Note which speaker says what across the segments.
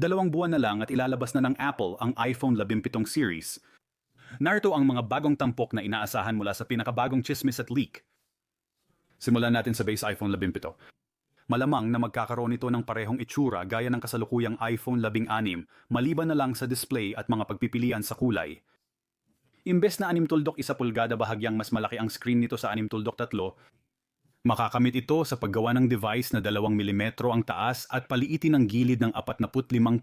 Speaker 1: Dalawang buwan na lang at ilalabas na ng Apple ang iPhone 17 series. Narito ang mga bagong tampok na inaasahan mula sa pinakabagong chismis at leak. Simulan natin sa base iPhone 17. Malamang na magkakaroon ito ng parehong itsura gaya ng kasalukuyang iPhone 16, maliban na lang sa display at mga pagpipilian sa kulay. Imbes na 6 tuldok 1 pulgada bahagyang mas malaki ang screen nito sa 6 tuldok 3, makakamit ito sa paggawa ng device na 2 mm ang taas at paliitin ang gilid ng 45%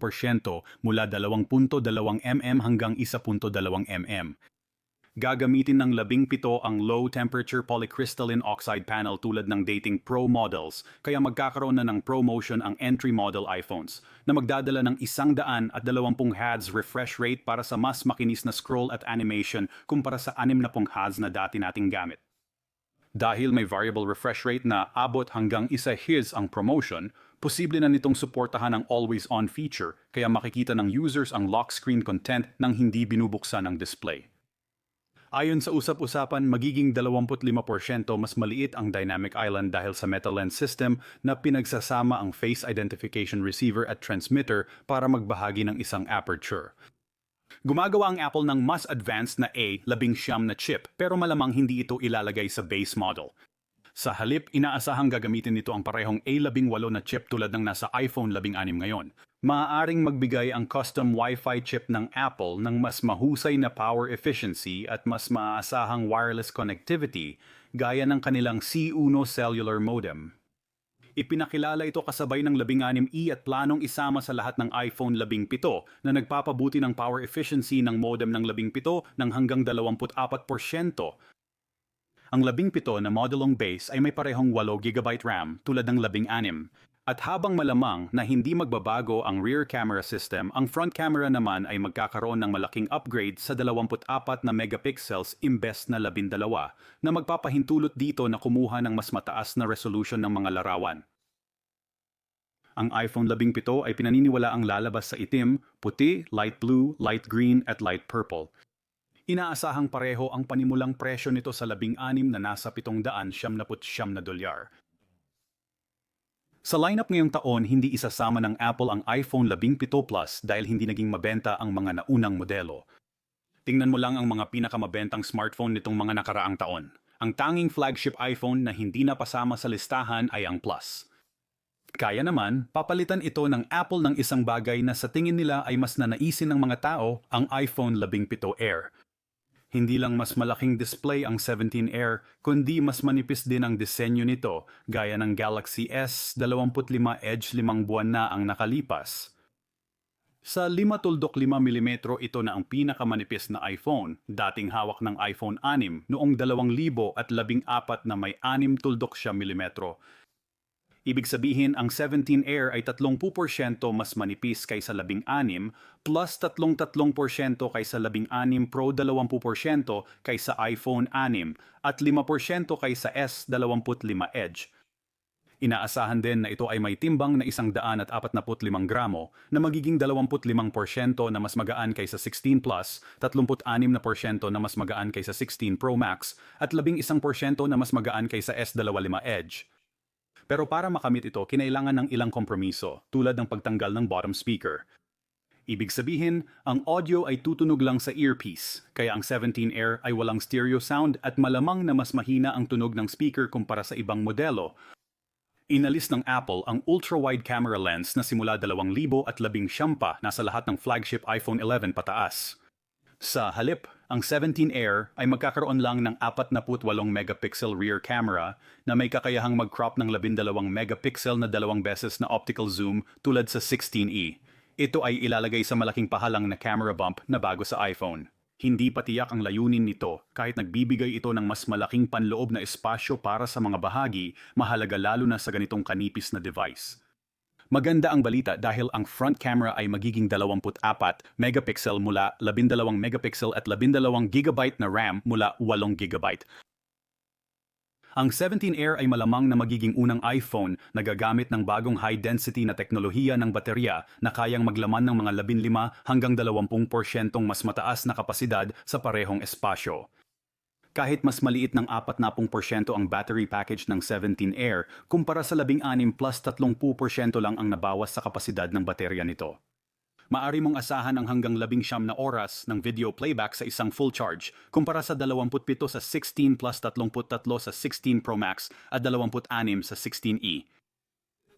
Speaker 1: mula 2.2 mm hanggang 1.2 mm. Gagamitin ng labing pito ang low-temperature polycrystalline oxide panel tulad ng dating Pro models, kaya magkakaroon na ng ProMotion ang entry model iPhones, na magdadala ng isang daan at dalawampung Hz refresh rate para sa mas makinis na scroll at animation kumpara sa 60 Hz na dati nating gamit. Dahil may variable refresh rate na abot hanggang isa Hz ang promotion, posible na nitong suportahan ang always-on feature kaya makikita ng users ang lock screen content nang hindi binubuksan ang display. Ayon sa usap-usapan, magiging 25% mas maliit ang Dynamic Island dahil sa Meta Lens system na pinagsasama ang face identification receiver at transmitter para magbahagi ng isang aperture. Gumagawa ang Apple ng mas advanced na A-labing siyam na chip pero malamang hindi ito ilalagay sa base model. Sa halip, inaasahang gagamitin nito ang parehong A18 na chip tulad ng nasa iPhone 16 ngayon. Maaaring magbigay ang custom Wi-Fi chip ng Apple ng mas mahusay na power efficiency at mas maaasahang wireless connectivity gaya ng kanilang C1 cellular modem. Ipinakilala ito kasabay ng 16E at planong isama sa lahat ng iPhone 17 na nagpapabuti ng power efficiency ng modem ng 17 ng hanggang 24%. Ang 17 na modelong base ay may parehong 8GB RAM tulad ng 16. At habang malamang na hindi magbabago ang rear camera system, ang front camera naman ay magkakaroon ng malaking upgrade sa 24 na megapixels imbes na 12 na magpapahintulot dito na kumuha ng mas mataas na resolution ng mga larawan. Ang iPhone 17 ay pinaniniwala ang lalabas sa itim, puti, light blue, light green at light purple. Inaasahang pareho ang panimulang presyo nito sa 16 na nasa 700 na dolyar. Sa lineup ngayong taon, hindi isasama ng Apple ang iPhone 17 Plus dahil hindi naging mabenta ang mga naunang modelo. Tingnan mo lang ang mga pinakamabentang smartphone nitong mga nakaraang taon. Ang tanging flagship iPhone na hindi napasama sa listahan ay ang Plus. Kaya naman, papalitan ito ng Apple ng isang bagay na sa tingin nila ay mas nanaisin ng mga tao ang iPhone 17 Air hindi lang mas malaking display ang 17 Air, kundi mas manipis din ang disenyo nito, gaya ng Galaxy S25 Edge 5 buwan na ang nakalipas. Sa 5.5mm ito na ang pinakamanipis na iPhone, dating hawak ng iPhone 6 noong 2014 na may 6.7mm Ibig sabihin, ang 17 Air ay 30% mas manipis kaysa 16 plus 33% kaysa 16 Pro 20% kaysa iPhone 6 at 5% kaysa S25 Edge. Inaasahan din na ito ay may timbang na 145 gramo na magiging 25% na mas magaan kaysa 16 Plus, 36% na mas magaan kaysa 16 Pro Max at 11% na mas magaan kaysa S25 Edge. Pero para makamit ito, kinailangan ng ilang kompromiso, tulad ng pagtanggal ng bottom speaker. Ibig sabihin, ang audio ay tutunog lang sa earpiece, kaya ang 17 Air ay walang stereo sound at malamang na mas mahina ang tunog ng speaker kumpara sa ibang modelo. Inalis ng Apple ang ultra-wide camera lens na simula 2000 at 10 pa nasa lahat ng flagship iPhone 11 pataas. Sa halip, ang 17 Air ay magkakaroon lang ng 48 megapixel rear camera na may kakayahang mag-crop ng 12 megapixel na dalawang beses na optical zoom tulad sa 16E. Ito ay ilalagay sa malaking pahalang na camera bump na bago sa iPhone. Hindi patiyak ang layunin nito kahit nagbibigay ito ng mas malaking panloob na espasyo para sa mga bahagi, mahalaga lalo na sa ganitong kanipis na device. Maganda ang balita dahil ang front camera ay magiging 24 megapixel mula 12 megapixel at 12 GB na RAM mula 8 GB. Ang 17 Air ay malamang na magiging unang iPhone na gagamit ng bagong high-density na teknolohiya ng baterya na kayang maglaman ng mga 15 hanggang 20% mas mataas na kapasidad sa parehong espasyo. Kahit mas maliit ng 40% ang battery package ng 17 Air kumpara sa 16 plus 30% lang ang nabawas sa kapasidad ng baterya nito. Maari mong asahan ang hanggang labing siyam na oras ng video playback sa isang full charge kumpara sa 27 sa 16 plus 33 sa 16 Pro Max at 26 sa 16e.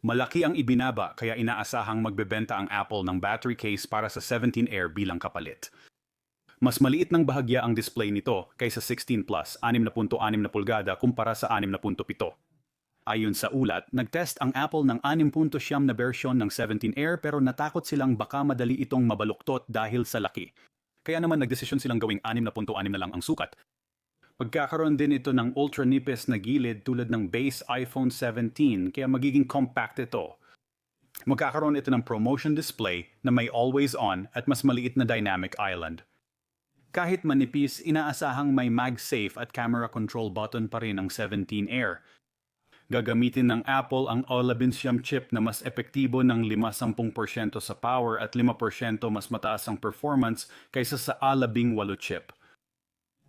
Speaker 1: Malaki ang ibinaba kaya inaasahang magbebenta ang Apple ng battery case para sa 17 Air bilang kapalit. Mas maliit ng bahagya ang display nito kaysa 16 Plus 6.6 na pulgada kumpara sa 6.7. Ayon sa ulat, nagtest ang Apple ng 6.9 na bersyon ng 17 Air pero natakot silang baka madali itong mabaluktot dahil sa laki. Kaya naman nagdesisyon silang gawing 6.6 na lang ang sukat. Pagkakaroon din ito ng ultra nipis na gilid tulad ng base iPhone 17 kaya magiging compact ito. Magkakaroon ito ng promotion display na may always on at mas maliit na dynamic island. Kahit manipis, inaasahang may MagSafe at camera control button pa rin ang 17 Air. Gagamitin ng Apple ang O11 chip na mas epektibo ng 50% sa power at 5% mas mataas ang performance kaysa sa A18 chip.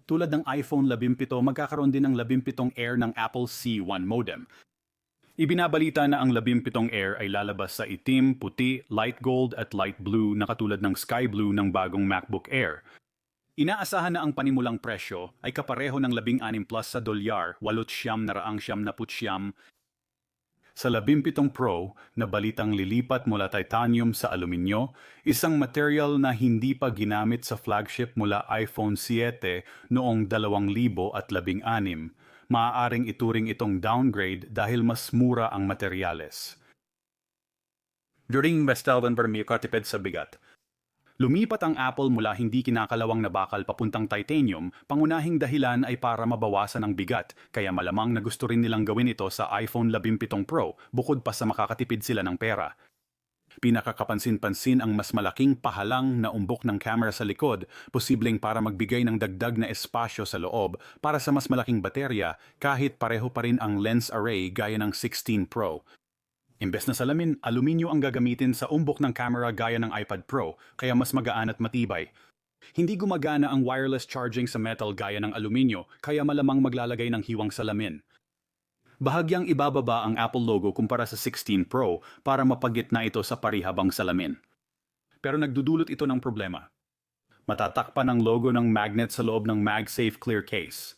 Speaker 1: Tulad ng iPhone 17, magkakaroon din ng 17 Air ng Apple C1 modem. Ibinabalita na ang 17 Air ay lalabas sa itim, puti, light gold at light blue na katulad ng sky blue ng bagong MacBook Air. Inaasahan na ang panimulang presyo ay kapareho ng 16 plus sa dolyar, 8 siyam na raang siyam na putsyam. Sa 17 Pro, na balitang lilipat mula titanium sa aluminyo, isang material na hindi pa ginamit sa flagship mula iPhone 7 noong 2016. Maaaring ituring itong downgrade dahil mas mura ang materyales. During Vestelban Bermeo katipid sa bigat, Lumipat ang Apple mula hindi kinakalawang na bakal papuntang titanium, pangunahing dahilan ay para mabawasan ang bigat, kaya malamang na gusto rin nilang gawin ito sa iPhone 17 Pro bukod pa sa makakatipid sila ng pera. Pinakakapansin-pansin ang mas malaking pahalang na umbok ng camera sa likod, posibleng para magbigay ng dagdag na espasyo sa loob para sa mas malaking baterya kahit pareho pa rin ang lens array gaya ng 16 Pro. Imbes na salamin, aluminyo ang gagamitin sa umbok ng camera gaya ng iPad Pro, kaya mas magaan at matibay. Hindi gumagana ang wireless charging sa metal gaya ng aluminyo, kaya malamang maglalagay ng hiwang salamin. Bahagyang ibababa ang Apple logo kumpara sa 16 Pro para mapagitna ito sa parihabang salamin. Pero nagdudulot ito ng problema. Matatakpan ang logo ng magnet sa loob ng MagSafe clear case.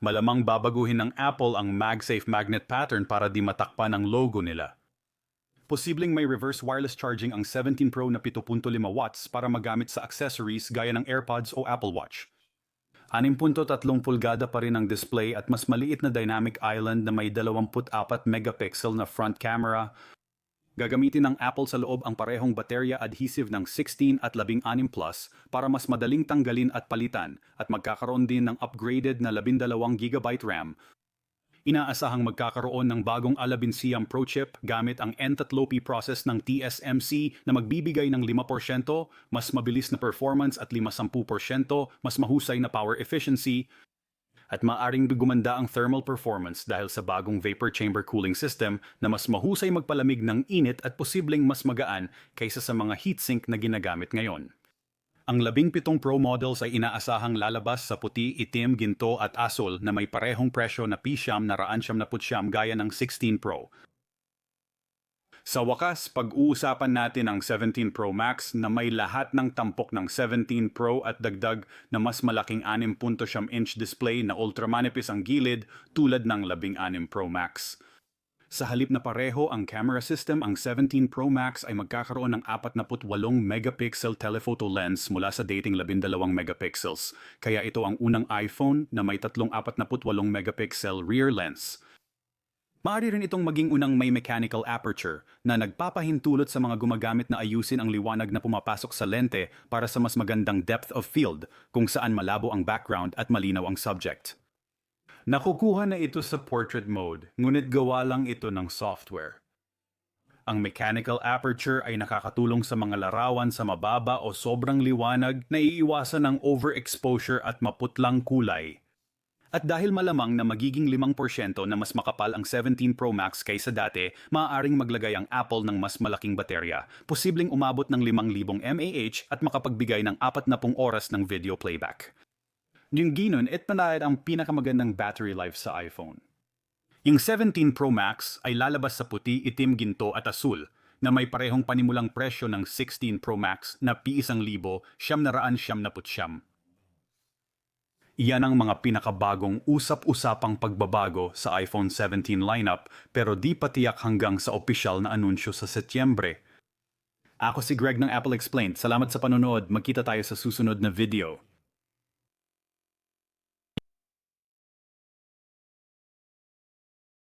Speaker 1: Malamang babaguhin ng Apple ang MagSafe magnet pattern para di matakpan ang logo nila. Posibleng may reverse wireless charging ang 17 Pro na 7.5 watts para magamit sa accessories gaya ng AirPods o Apple Watch. 6.3 pulgada pa rin ang display at mas maliit na dynamic island na may 24 megapixel na front camera. Gagamitin ng Apple sa loob ang parehong baterya adhesive ng 16 at 16 Plus para mas madaling tanggalin at palitan at magkakaroon din ng upgraded na 12GB RAM Inaasahang magkakaroon ng bagong Alabinciam Pro chip gamit ang N3P process ng TSMC na magbibigay ng 5%, mas mabilis na performance at 50%, mas mahusay na power efficiency, at maaring gumanda ang thermal performance dahil sa bagong vapor chamber cooling system na mas mahusay magpalamig ng init at posibleng mas magaan kaysa sa mga heatsink na ginagamit ngayon. Ang labing pitong Pro models ay inaasahang lalabas sa puti, itim, ginto at asul na may parehong presyo na pisyam na raan siyam na putsyam gaya ng 16 Pro. Sa wakas, pag-uusapan natin ang 17 Pro Max na may lahat ng tampok ng 17 Pro at dagdag na mas malaking 6.7 inch display na ultramanipis ang gilid tulad ng 16 Pro Max. Sa halip na pareho ang camera system, ang 17 Pro Max ay magkakaroon ng 48 megapixel telephoto lens mula sa dating 12 megapixels. Kaya ito ang unang iPhone na may 348 megapixel rear lens. Maaari rin itong maging unang may mechanical aperture na nagpapahintulot sa mga gumagamit na ayusin ang liwanag na pumapasok sa lente para sa mas magandang depth of field kung saan malabo ang background at malinaw ang subject. Nakukuha na ito sa portrait mode, ngunit gawa lang ito ng software. Ang mechanical aperture ay nakakatulong sa mga larawan sa mababa o sobrang liwanag na iiwasan ng overexposure at maputlang kulay. At dahil malamang na magiging 5% na mas makapal ang 17 Pro Max kaysa dati, maaaring maglagay ang Apple ng mas malaking baterya, posibleng umabot ng 5,000 mAh at makapagbigay ng 40 oras ng video playback. Yung ginon, ito na ang pinakamagandang battery life sa iPhone. Yung 17 Pro Max ay lalabas sa puti, itim, ginto at asul. na may parehong panimulang presyo ng 16 Pro Max na P1,000 siyam na raan siyam na putsyam. Iyan ang mga pinakabagong usap-usapang pagbabago sa iPhone 17 lineup pero di pa tiyak hanggang sa opisyal na anunsyo sa Setyembre. Ako si Greg ng Apple Explained. Salamat sa panonood. Magkita tayo sa susunod na video.